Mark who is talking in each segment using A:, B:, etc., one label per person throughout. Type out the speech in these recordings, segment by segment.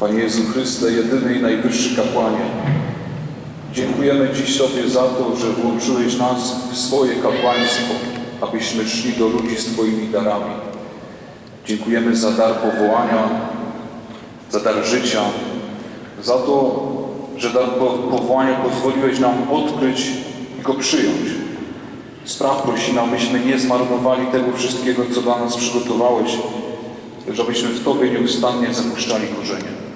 A: Panie Jezu Chryste, jedyny i najwyższy kapłanie, dziękujemy Dziś Tobie za to, że włączyłeś nas w swoje kapłaństwo, abyśmy szli do ludzi z Twoimi darami. Dziękujemy za dar powołania, za dar życia, za to, że dar po- powołania pozwoliłeś nam odkryć i go przyjąć. Spraw prosimy, abyśmy nie zmarnowali tego wszystkiego, co dla nas przygotowałeś, żebyśmy w Tobie nieustannie zapuszczali korzenie.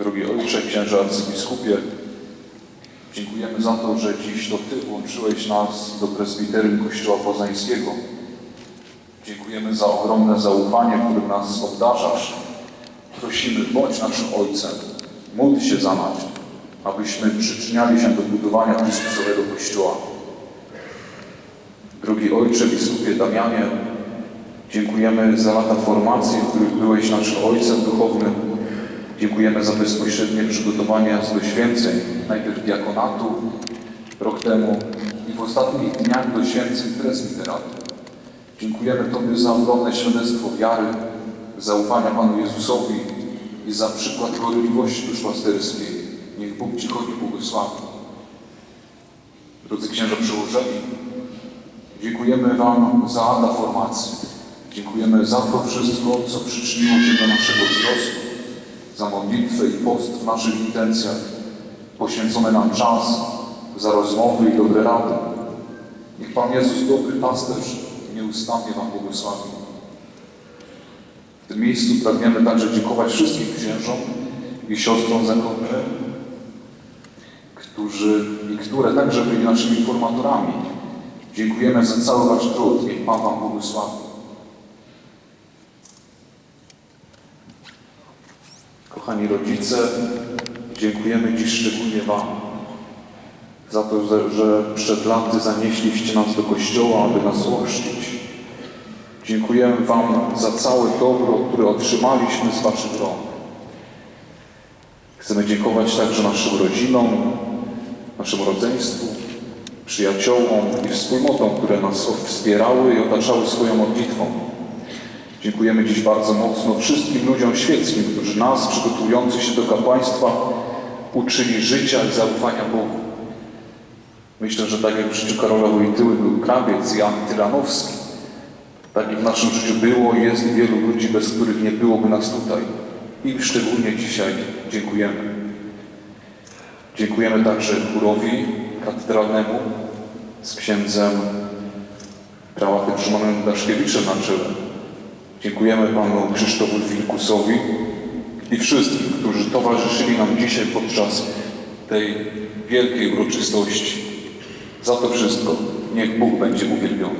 A: Drogi Ojcze, Księże Arcybiskupie, dziękujemy za to, że dziś to Ty włączyłeś nas do prezbiterium Kościoła Poznańskiego. Dziękujemy za ogromne zaufanie, którym nas obdarzasz. Prosimy, bądź naszym Ojcem, módl się za nas, abyśmy przyczyniali się do budowania Chrystusowego Kościoła. Drogi Ojcze, Biskupie Damianie, dziękujemy za lata formacji, w których byłeś naszym Ojcem duchownym. Dziękujemy za bezpośrednie przygotowanie do święceń, najpierw diakonatu rok temu i w ostatnich dniach do święceń prezbiteratu. Dziękujemy Tobie za ogromne świadectwo wiary, zaufania Panu Jezusowi i za przykład gorliwości duszpasterskiej. Niech Bóg Ci chodzi błogosławi. Drodzy księża przełożeni, dziękujemy Wam za formacji. Dziękujemy za to wszystko, co przyczyniło się do naszego wzrostu, za modlitwę i post w naszych intencjach, poświęcony nam czas, za rozmowy i dobre rady. Niech Pan Jezus, dobry pasterz, nieustannie Wam błogosławi. W tym miejscu pragniemy także dziękować wszystkim księżom i siostrom zakonnym, którzy i które także byli naszymi formatorami. Dziękujemy za cały Wasz trud. Niech Pan Wam błogosławi. Kochani rodzice, dziękujemy dziś szczególnie Wam za to, że, przed laty zanieśliście nas do Kościoła, aby nas ochrzcić. Dziękujemy Wam za całe dobro, które otrzymaliśmy z Waszych rąk. Chcemy dziękować także naszym rodzinom, naszemu rodzeństwu, przyjaciołom i wspólnotom, które nas wspierały i otaczały swoją modlitwą. Dziękujemy dziś bardzo mocno wszystkim ludziom świeckim, którzy nas, przygotowujących się do kapłaństwa, uczyli życia i zaufania Bogu. Myślę, że tak jak w życiu Karola Wojtyły był krawiec Jan Tyranowski, tak i w naszym życiu było i jest wielu ludzi, bez których nie byłoby nas tutaj. Im szczególnie dzisiaj dziękujemy. Dziękujemy także chórowi katedralnemu z księdzem prałatem Szymonem Daszkiewiczem na czele. Dziękujemy Panu Krzysztofowi Wilkusowi i wszystkim, którzy towarzyszyli nam dzisiaj podczas tej wielkiej uroczystości. Za to wszystko niech Bóg będzie uwielbiony.